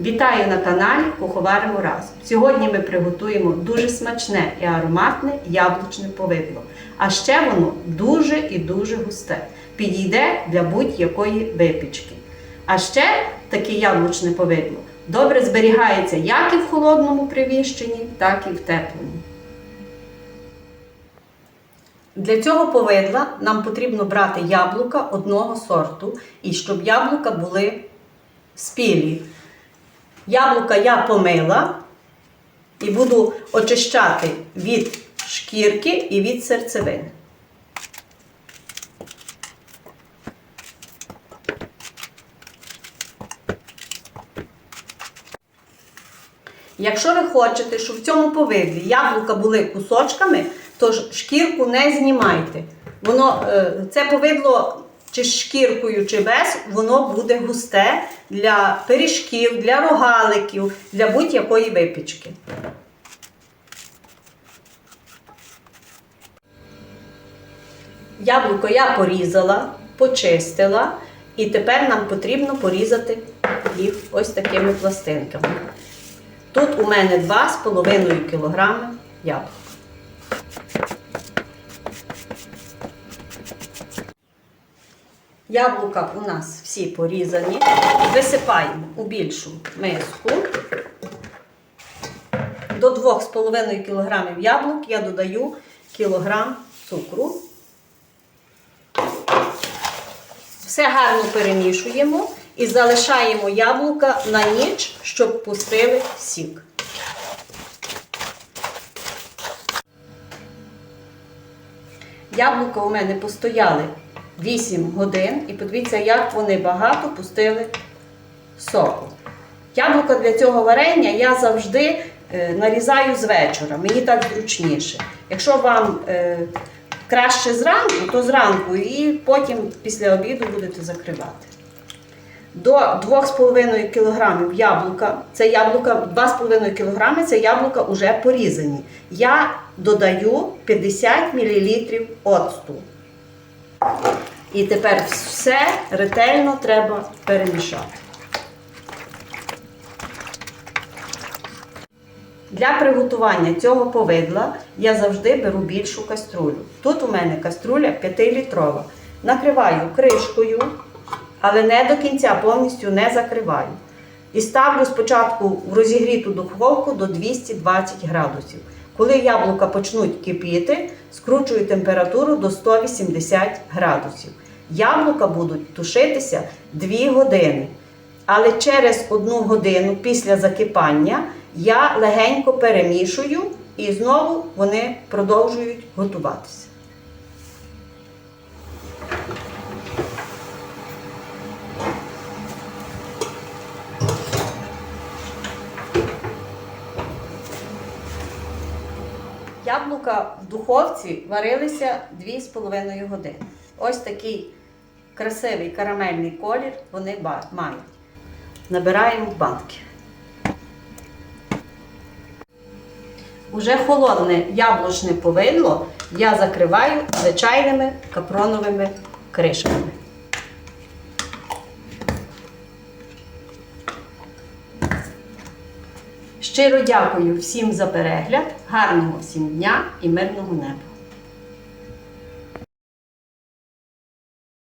Вітаю на каналі Куховаримо разом. Сьогодні ми приготуємо дуже смачне і ароматне яблучне повидло. А ще воно дуже і дуже густе. Підійде для будь-якої випічки. А ще таке яблучне повидло добре зберігається як і в холодному приміщенні, так і в теплому. Для цього повидла нам потрібно брати яблука одного сорту, і щоб яблука були спілі. Яблука я помила і буду очищати від шкірки і від серцевини. Якщо ви хочете, щоб в цьому повидлі яблука були кусочками, то шкірку не знімайте. Воно, е, це повидло чи шкіркою, чи без, воно буде густе для пиріжків, для рогаликів, для будь-якої випічки. Яблуко я порізала, почистила, і тепер нам потрібно порізати їх ось такими пластинками. Тут у мене 2,5 кг яблук. Яблука у нас всі порізані. Висипаємо у більшу миску. До 2,5 кг яблук я додаю кілограм цукру. Все гарно перемішуємо і залишаємо яблука на ніч, щоб пустили сік. Яблука у мене постояли 8 годин, і подивіться, як вони багато пустили соку. Яблука для цього варення я завжди е, нарізаю з вечора, мені так зручніше. Якщо вам е, краще зранку, то зранку і потім після обіду будете закривати. До 2,5 кг яблука, це яблука 2,5 кг це яблука вже порізані. Я додаю 50 мл оцту. І тепер все ретельно треба перемішати. Для приготування цього повидла я завжди беру більшу каструлю. Тут у мене каструля 5-літрова. Накриваю кришкою, але не до кінця повністю не закриваю. І ставлю спочатку в розігріту духовку до 220 градусів. Коли яблука почнуть кипіти, скручую температуру до 180 градусів. Яблука будуть тушитися 2 години. Але через 1 годину після закипання я легенько перемішую і знову вони продовжують готуватися. Яблука в духовці варилися 2,5 години. Ось такий красивий карамельний колір вони мають. Набираємо в банки. Уже холодне яблучне повидло я закриваю звичайними капроновими кришками. Щиро дякую всім за перегляд, гарного всім дня і мирного неба!